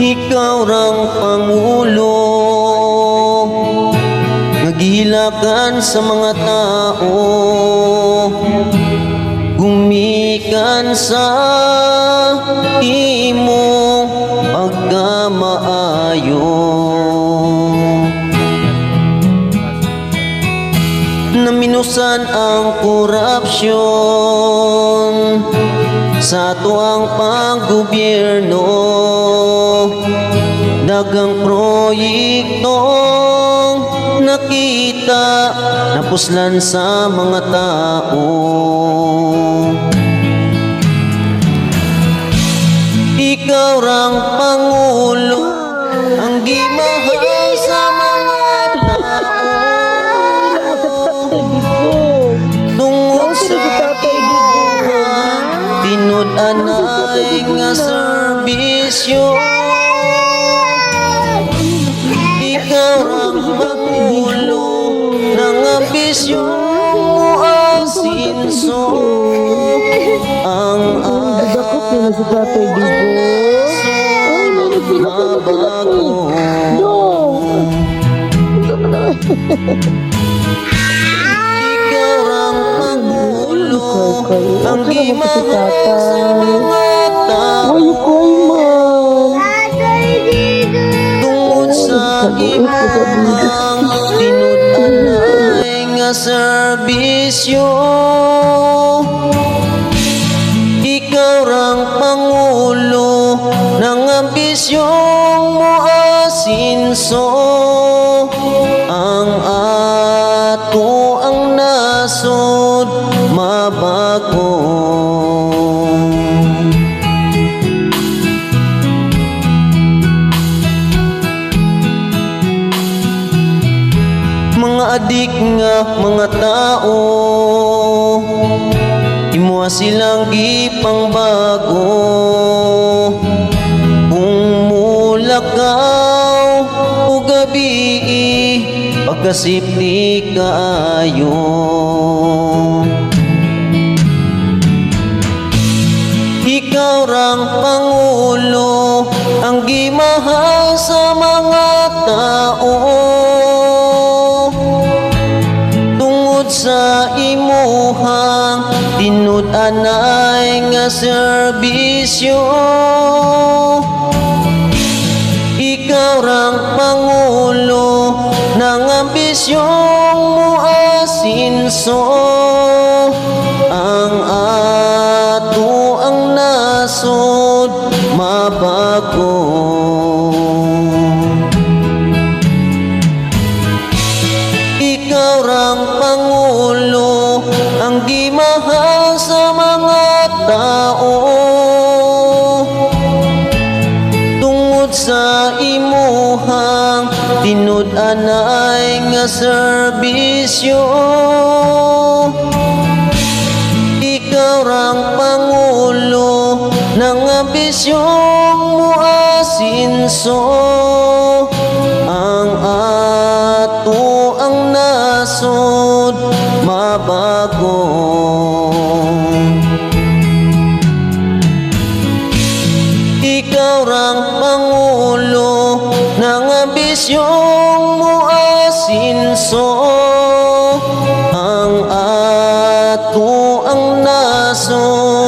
Ikaw rang Pangulo. Nagilakan sa mga tao. Gumikan sa imo pagkamaayo. Naminusan ang korupsyon. Sa tuang panggobyerno Dagang proyektong nakita Napuslan sa mga tao. Ikaw rang Pangulo Ang gimahal sa mga tao. Tungod sa ibuhan Tinud-anay nga serbisyo ang Pangulo Ng ambisyon mo Ang Dakot na na si Tatay Digo. Ay, may nagpinapalaki. mabago Ikaw ang Pangulo Ang gimahal sa mga serbisyo Ikaw rang Pangulo ng ambisyong mo asinso Ang ato ang nasod mabago adik nga mga tao Imo silang gipang bago Kung mulakaw o gabi Pagkasipti kaayo. Ikaw rang Pangulo Ang gimahal sa mga tao Tinud-anay nga serbisyo. Ikaw rang Pangulo Ng ambisyong mo asinso Ang ato ang nasod mabago Tungod sa imuhang Tinud-anay nga serbisyo. Ikaw rang Pangulo Ng ambisyong mo asinso Ang ato ang nasod mabago Ng ambisyong mo asinso Ang ato ang nasod